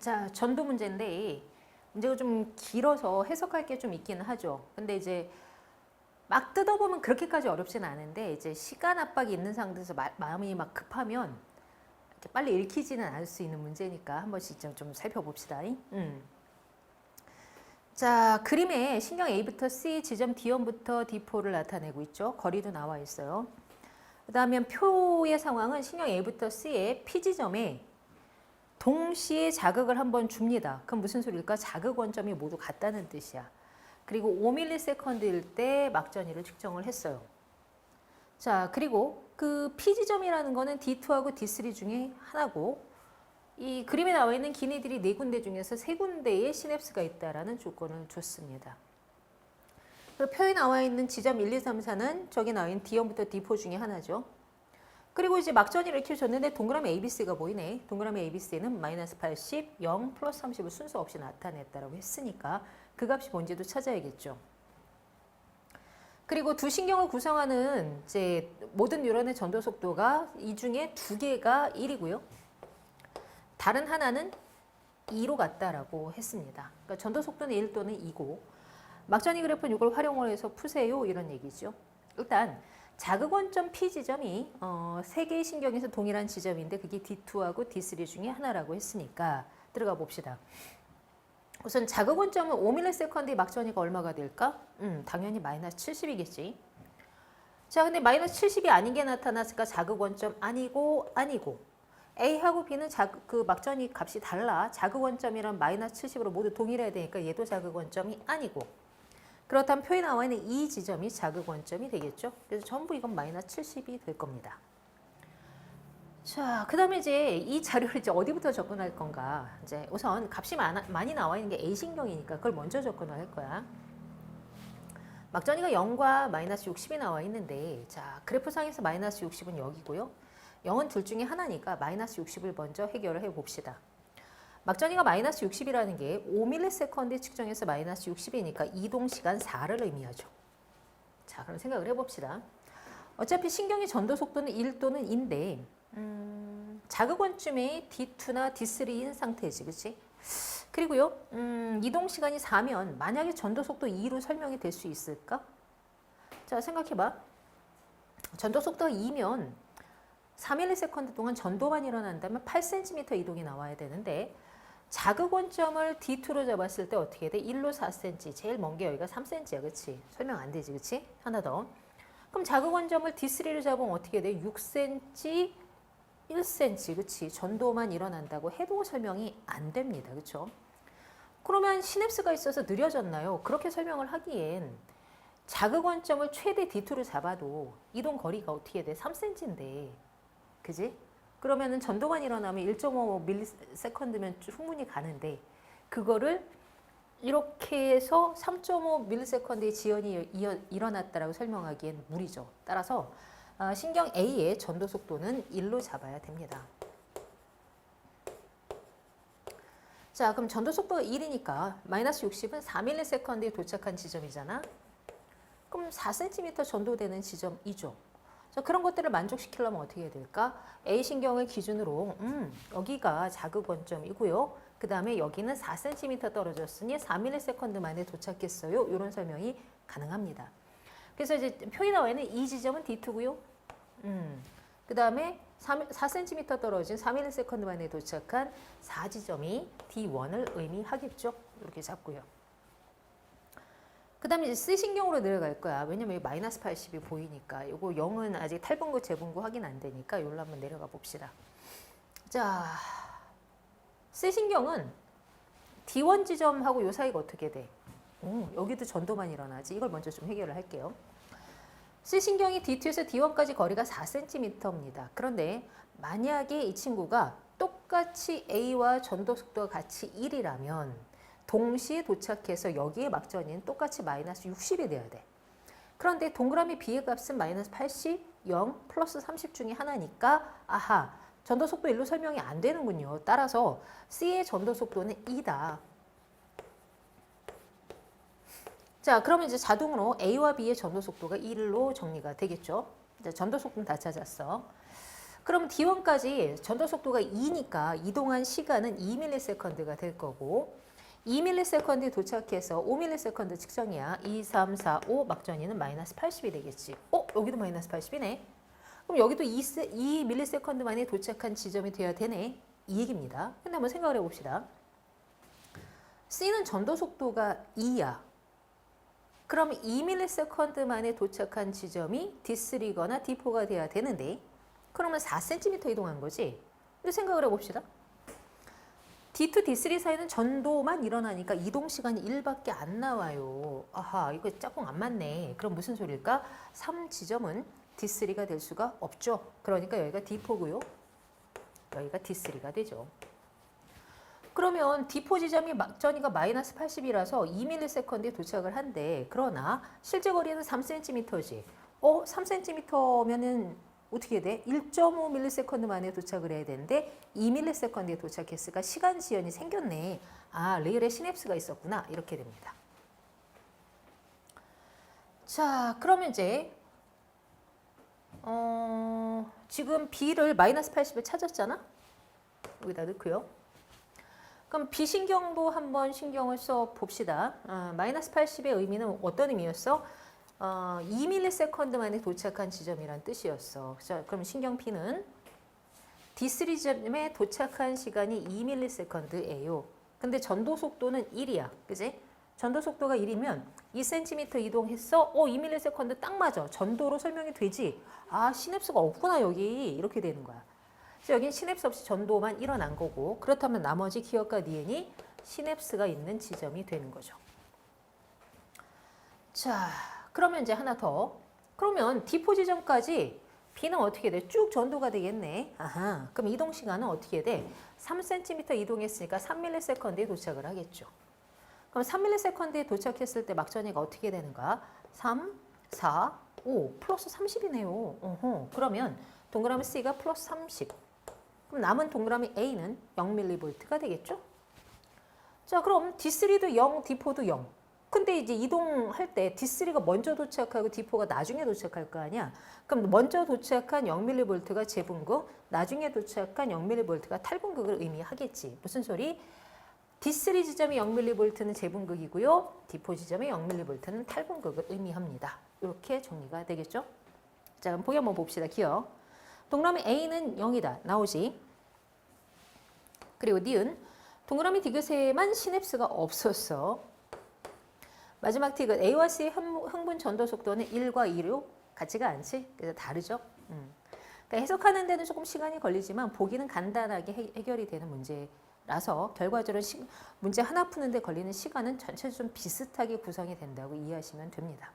자, 전도 문제인데 문제가 좀 길어서 해석할 게 좀 있기는 하죠. 근데 이제 막 뜯어보면 그렇게까지 어렵진 않은데 이제 시간 압박이 있는 상태에서 마, 마음이 막 급하면 이렇게 빨리 읽히지는 않을 수 있는 문제니까 한 번씩 좀, 좀 살펴봅시다. 음. 자, 그림에 신경 A부터 C, 지점 D1부터 D4를 나타내고 있죠. 거리도 나와 있어요. 그 다음에 표의 상황은 신경 A부터 C의 P 지점에 동시에 자극을 한번 줍니다. 그럼 무슨 소리일까? 자극 원점이 모두 같다는 뜻이야. 그리고 5ms일 때 막전이를 측정을 했어요. 자, 그리고 그 P 지점이라는 거는 D2하고 D3 중에 하나고 이 그림에 나와 있는 기니들이 네 군데 중에서 세 군데의 시냅스가 있다라는 조건을 줬습니다. 그 표에 나와 있는 지점 1, 2, 3, 4는 저기 나와 있는 D1부터 D4 중에 하나죠. 그리고 이제 막전이를 이렇게 줬는데 동그라미 ABC가 보이네. 동그라미 ABC는 마이너스 80, 0, 플러스 30을 순서 없이 나타냈다라고 했으니까 그 값이 뭔지도 찾아야겠죠. 그리고 두 신경을 구성하는 이제 모든 뉴런의 전도 속도가 이 중에 두 개가 1이고요. 다른 하나는 2로 같다라고 했습니다. 그러니까 전도 속도는 1 또는 2고 막전이 그래프는 이걸 활용을 해서 푸세요 이런 얘기죠. 일단 자극 원점 P 지점이 어, 세 개의 신경에서 동일한 지점인데 그게 D2하고 D3 중에 하나라고 했으니까 들어가 봅시다. 우선 자극 원점은 5ms의 막전이가 얼마가 될까? 음, 당연히 마이너스 70이겠지. 자, 근데 마이너스 70이 아닌 게 나타났으니까 자극 원점 아니고 아니고 A하고 B는 자극, 그 막전이 값이 달라. 자극 원점이랑 마이너스 70으로 모두 동일해야 되니까 얘도 자극 원점이 아니고 그렇다면 표에 나와 있는 이 지점이 자극 원점이 되겠죠. 그래서 전부 이건 마이너스 70이 될 겁니다. 자, 그 다음에 이제 이 자료를 이제 어디부터 접근할 건가? 이제 우선 값이 많아, 많이 나와 있는 게 A신경이니까 그걸 먼저 접근을 할 거야. 막전이가 0과 마이너스 60이 나와 있는데, 자, 그래프상에서 마이너스 60은 여기고요. 0은 둘 중에 하나니까 마이너스 60을 먼저 해결을 해 봅시다. 막전이가 마이너스 60이라는 게 5ms 측정해서 마이너스 60이니까 이동 시간 4를 의미하죠. 자, 그럼 생각을 해봅시다. 어차피 신경의 전도 속도는 1 또는 2인데 음, 자극원쯤에 D2나 D3인 상태지, 그렇지? 그리고요, 음, 이동 시간이 4면 만약에 전도 속도 2로 설명이 될 수 있을까? 자, 생각해봐. 전도 속도가 2면 3ms 동안 전도만 일어난다면 8cm 이동이 나와야 되는데 자극 원점을 D2로 잡았을 때 어떻게 돼? 1로 4cm, 제일 먼 게 여기가 3cm야, 그치? 설명 안 되지, 그치? 하나 더. 그럼 자극 원점을 D3로 잡으면 어떻게 돼? 6cm, 1cm, 그치? 전도만 일어난다고 해도 설명이 안 됩니다, 그쵸? 그러면 시냅스가 있어서 느려졌나요? 그렇게 설명을 하기엔 자극 원점을 최대 D2로 잡아도 이동 거리가 어떻게 돼? 3cm인데, 그지? 그러면은 전도만 일어나면 1.5ms면 충분히 가는데 그거를 이렇게 해서 3.5ms의 지연이 이어, 일어났다라고 설명하기엔 무리죠. 따라서 아, 신경 A의 전도 속도는 1로 잡아야 됩니다. 자, 그럼 전도 속도가 1이니까 마이너스 60은 4ms에 도착한 지점이잖아. 그럼 4cm 전도되는 지점이죠. 자, 그런 것들을 만족시키려면 어떻게 해야 될까? A 신경을 기준으로 음, 여기가 자극 원점이고요. 그 다음에 여기는 4cm 떨어졌으니 4ms 만에 도착했어요. 이런 설명이 가능합니다. 그래서 이제 표에 나와 있는 이 지점은 D2고요. 음, 그 다음에 4cm 떨어진 3ms 만에 도착한 4지점이 D1을 의미하겠죠. 이렇게 잡고요. 그 다음에 이제 C신경으로 내려갈 거야. 왜냐면 여기 마이너스 80이 보이니까. 이거 0은 아직 탈분구, 재분구 확인 안 되니까 이걸로 한번 내려가 봅시다. 자, C신경은 D1 지점하고 요 사이가 어떻게 돼? 오, 여기도 전도만 일어나지. 이걸 먼저 좀 해결을 할게요. C신경이 D2에서 D1까지 거리가 4cm입니다. 그런데 만약에 이 친구가 똑같이 A와 전도 속도가 같이 1이라면 동시에 도착해서 여기에 막전인 똑같이 마이너스 60이 돼야 돼. 그런데 동그라미 B의 값은 마이너스 80, 0, 플러스 30 중에 하나니까 아하, 전도 속도 1로 설명이 안 되는군요. 따라서 C의 전도 속도는 2다. 자, 그러면 이제 자동으로 A와 B의 전도 속도가 1로 정리가 되겠죠. 전도 속도는 다 찾았어. 그 그럼 D1까지 전도 속도가 2니까 이동한 시간은 2ms가 될 거고 2ms에 도착해서 5ms 측정이야. 2, 3, 4, 5 막전이는 마이너스 80이 되겠지. 어? 여기도 마이너스 80이네. 그럼 여기도 2, 2ms 만에 도착한 지점이 돼야 되네. 이 얘기입니다. 근데 한번 생각을 해봅시다. C는 전도 속도가 2야. 그럼 2ms 만에 도착한 지점이 D3거나 D4가 돼야 되는데 그러면 4cm 이동한 거지. 근데 생각을 해봅시다. D2, D3 사이는 전도만 일어나니까 이동 시간이 1밖에 안 나와요. 아하, 이거 짝꿍 안 맞네. 그럼 무슨 소리일까? 3 지점은 D3가 될 수가 없죠. 그러니까 여기가 D4고요. 여기가 D3가 되죠. 그러면 D4 지점이 막전이가 마이너스 80이라서 2ms에 도착을 한대. 그러나 실제 거리는 3cm지. 어, 3cm면은 어떻게 돼? 1.5ms 만에 도착을 해야 되는데 2ms에 도착했으니까 시간 지연이 생겼네. 아, 레일에 시냅스가 있었구나. 이렇게 됩니다. 자, 그러면 이제 어, 지금 B를 마이너스 80을 찾았잖아? 여기다 넣고요. 그럼 비신경도 한번 신경을 써 봅시다. 아, 마이너스 80의 의미는 어떤 의미였어? 어, 2ms 만에 도착한 지점이란 뜻이었어. 자, 그럼 신경 P는 D3 지점에 도착한 시간이 2ms예요. 근데 전도 속도는 1이야. 그지? 전도 속도가 1이면 2cm 이동했어. 어, 2ms 딱 맞아. 전도로 설명이 되지. 아, 시냅스가 없구나, 여기. 이렇게 되는 거야. 그래서 여긴 시냅스 없이 전도만 일어난 거고 그렇다면 나머지 기억과 니은이 시냅스가 있는 지점이 되는 거죠. 자, 그러면 이제 하나 더. 그러면 D4 지점까지 B는 어떻게 돼? 쭉 전도가 되겠네. 아하. 그럼 이동 시간은 어떻게 돼? 3cm 이동했으니까 3ms에 도착을 하겠죠. 그럼 3ms에 도착했을 때 막전이가 어떻게 되는가? 3, 4, 5 플러스 30이네요. 어허. 그러면 동그라미 C가 플러스 30. 그럼 남은 동그라미 A는 0mV가 되겠죠? 자, 그럼 D3도 0, D4도 0. 근데 이제 이동할 때 D3가 먼저 도착하고 D4가 나중에 도착할 거 아니야? 그럼 먼저 도착한 0mV가 재분극, 나중에 도착한 0mV가 탈분극을 의미하겠지. 무슨 소리? D3 지점이 0mV는 재분극이고요. D4 지점의 0mV는 탈분극을 의미합니다. 이렇게 정리가 되겠죠? 자, 그럼 보기 한번 봅시다. 기억. 동그라미 A는 0이다. 나오지. 그리고 니은 동그라미 디귿에만 시냅스가 없었어. 마지막 디귿 A와 C의 흥분 전도 속도는 1과 2로 같지가 않지? 그래서 다르죠. 음. 그러니까 해석하는 데는 조금 시간이 걸리지만 보기는 간단하게 해, 해결이 되는 문제라서 결과적으로 시, 문제 하나 푸는데 걸리는 시간은 전체적으로 좀 비슷하게 구성이 된다고 이해하시면 됩니다.